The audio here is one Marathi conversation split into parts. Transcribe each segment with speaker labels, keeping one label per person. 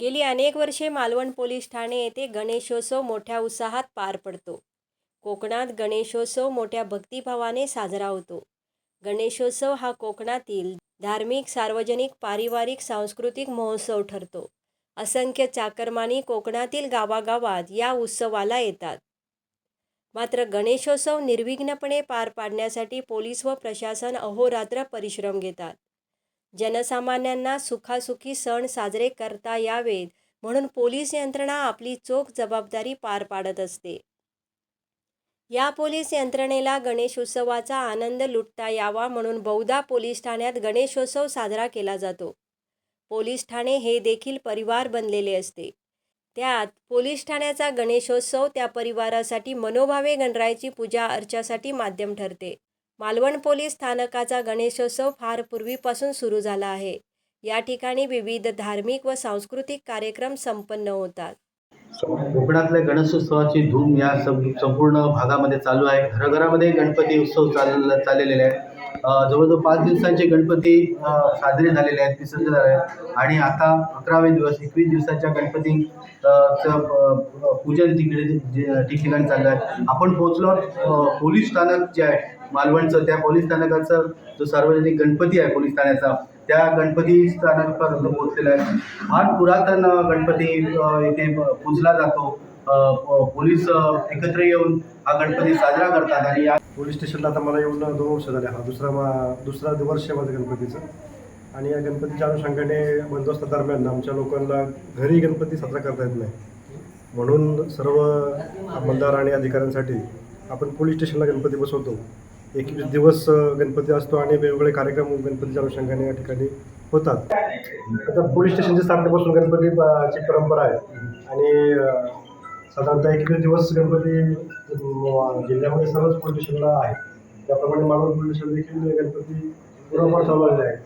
Speaker 1: गेली अनेक वर्षे मालवण पोलीस ठाणे येथे गणेशोत्सव मोठ्या उत्साहात पार पडतो. कोकणात गणेशोत्सव मोठ्या भक्तिभावाने साजरा होतो. गणेशोत्सव हा कोकणातील धार्मिक सार्वजनिक पारिवारिक सांस्कृतिक महोत्सव ठरतो. असंख्य चाकरमानी कोकणातील गावागावात या उत्सवाला येतात. मात्र गणेशोत्सव निर्विघ्नपणे पार पाडण्यासाठी पोलीस व प्रशासन अहोरात्र परिश्रम घेतात. जनसामान्यांना सुखासुखी सण साजरे करता यावेत म्हणून पोलीस यंत्रणा आपली चोख जबाबदारी पार पाडत असते. या पोलीस यंत्रणेला गणेशोत्सवाचा आनंद लुटता यावा म्हणून बहुधा पोलीस ठाण्यात गणेशोत्सव साजरा केला जातो. पोलीस ठाणे हे देखील परिवार बनलेले असते. त्यात पोलीस ठाण्याचा गणेशोत्सव त्या परिवारासाठी मनोभावे गणरायाची पूजा अर्चासाठी माध्यम ठरते. मालवण पोलीस स्थानकाचा गणेशोत्सव फार पूर्वीपासून सुरू झाला आहे. या ठिकाणी विविध धार्मिक व सांस्कृतिक कार्यक्रम संपन्न होतात.
Speaker 2: कोकणातल्या गणेशोत्सवाची धूम या सं संपूर्ण भागामध्ये चालू आहे. घराघरामध्ये गणपती उत्सव चाल चाललेले आहेत. जवळजवळ पाच दिवसांचे गणपती साजरे झालेले आहेत विसर्जन झाले आहेत. आणि आता अकरावे दिवस एकवीस दिवसाच्या गणपती चं, पूजन तिकडे जे- ठिकठिकाणी चाललं आहे. आपण पोहोचलो पोलीस स्थानक जे आहे मालवणचं त्या पोलीस स्थानकाचं जो सार्वजनिक गणपती आहे पोलीस ठाण्याचा त्या गणपती स्थानकापर्यंत पोहोचलेला आहे फार पुरातन गणपती इथे पूजला जातो. पोलीस एकत्र येऊन हा गणपती साजरा करतात आणि या
Speaker 3: पोलीस स्टेशनला आता मला येऊन दोन वर्ष झाले. हा दुसरा मा दुसरा वर्ष आहे माझं गणपतीचं. आणि या गणपतीच्या अनुषंगाने बंदोबस्तादरम्यान आमच्या लोकांना घरी गणपती साजरा करता येत नाही. म्हणून सर्व अंमलदार आणि अधिकाऱ्यांसाठी आपण पोलीस स्टेशनला गणपती बसवतो. एकवीस दिवस गणपती असतो आणि वेगवेगळे कार्यक्रम गणपतीच्या अनुषंगाने या ठिकाणी होतात. आता पोलीस स्टेशनच्या स्थापनेपासून गणपतीची परंपरा आहे. आणि साधारणतः एकवीस दिवस गणपती जिल्ह्यामध्ये सर्वच पोलीस स्टेशनला आहे. त्याप्रमाणे मालवण पोलीस स्टेशन देखील गणपती पूर्वपण चालवलेले आहे.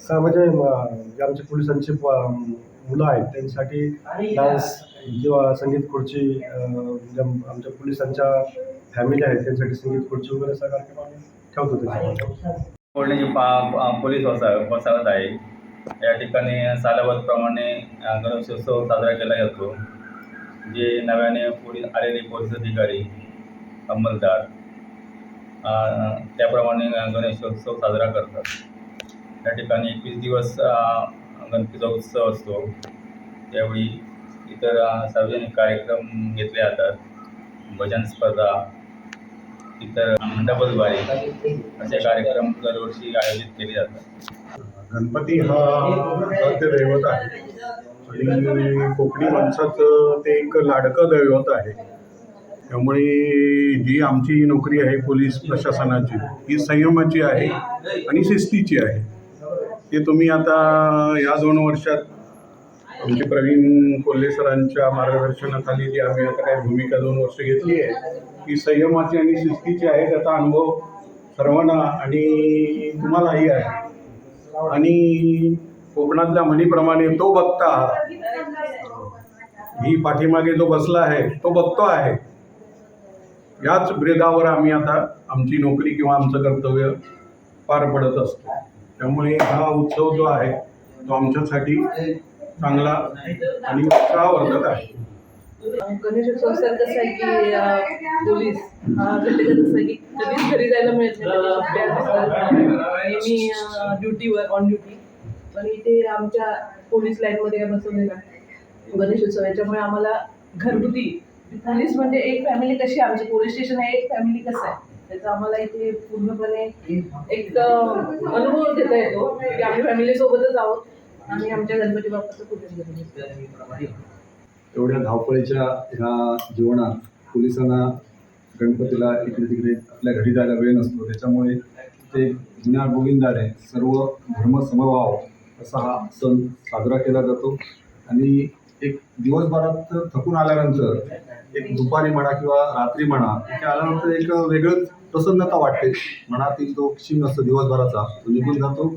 Speaker 3: सा म्हणजे जे आमचे पोलिसांचे मुलं आहेत त्यांच्यासाठी डान्स किंवा संगीत खुर्ची ज्या आमच्या पोलिसांच्या फॅमिली आहे त्यांच्यासाठी संगीत खुर्ची वगैरे असा कार्यक्रम आम्ही ठेवतो त्याच्यामध्ये.
Speaker 4: पा पोलीस वसा वसाहत आहे. या ठिकाणी सालावतप्रमाणे अ, गणेशोत्सव साजरा केला जातो. जे नव्याने पोलीस आलेले पोलीस अधिकारी अंमलदार त्याप्रमाणे गणेशोत्सव साजरा करतात. या ठिकाणी एकवीस दिवस गणपतीचा उत्सव असतो. त्यावेळी इतर सार्वजनिक कार्यक्रम घेतले जातात. भजन स्पर्धा इतर डबलबारी असे कार्यक्रम दरवर्षी आयोजित केले जातात.
Speaker 5: गणपती हा दैवत आहे. आणि कोकणी माणसाचं ते एक लाडकं दैवत आहे. त्यामुळे जी आमची नोकरी आहे पोलीस प्रशासनाची ही संयमाची आहे आणि शिस्तीची आहे. ते तुम्ही आता या दोन वर्षात आमचे प्रवीण कोल्हे सरांच्या मार्गदर्शनाखाली जी आम्ही आता काही भूमिका दोन वर्ष घेतली आहे ती संयमाची आणि शिस्तीची आहे त्याचा अनुभव सर्वांना आणि तुम्हालाही आहे. आणि कोकणातल्या म्हणीप्रमाणे तो बघता ही पाठीमागे जो बसला आहे तो बघतो आहे. याच ब्रेदावर आम्ही आता आमची नोकरी किंवा आमचं कर्तव्य पार पडत असतो. त्यामुळे हा उत्सव जो आहे तो आमच्यासाठी चांगला आणि उत्साहवर्धक आहे.
Speaker 6: गणेशोत्सव सर कसं आहे की पोलीस हा घटकच आहे की कधीच घरी जायला मिळत नाही कधी नेहमी ड्युटीवर ऑन ड्युटी. पण इथे आमच्या पोलीस लाईनमध्ये काय बसवलेला आहे. गणेशोत्सव याच्यामुळे आम्हाला घरगुती पोलीस म्हणजे एक फॅमिली कशी आमची? पोलीस स्टेशन आहे एक फॅमिली कसं आहे? त्याचा आम्हाला इथे पूर्णपणे एक अनुभव घेता येतो की आम्ही फॅमिलीसोबतच आहोत. आणि आमच्या गणपती बाप्पाचं पूजन करतो
Speaker 7: एवढ्या धावपळीच्या ह्या जीवनात पोलिसांना गणपतीला इकडे तिकडे आपल्या घरी जायला वेळ नसतो. त्याच्यामुळे ते जुन्या गोविंदाने सर्व धर्मसमभाव असा हा सण साजरा केला जातो. आणि एक दिवसभरात थकून आल्यानंतर एक दुपारी म्हणा किंवा रात्री म्हणा तिथे आल्यानंतर एक वेगळंच प्रसन्नता वाटते. मनातील जो क्षीण असतो दिवसभराचा. तो निघून जातो.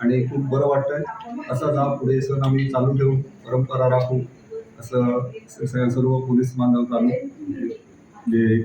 Speaker 7: आणि खूप बरं वाटतंय. असं जा पुढे सण आम्ही चालू ठेवू. परंपरा राखू. असं सर्व पोलीस बांधव चालू. जे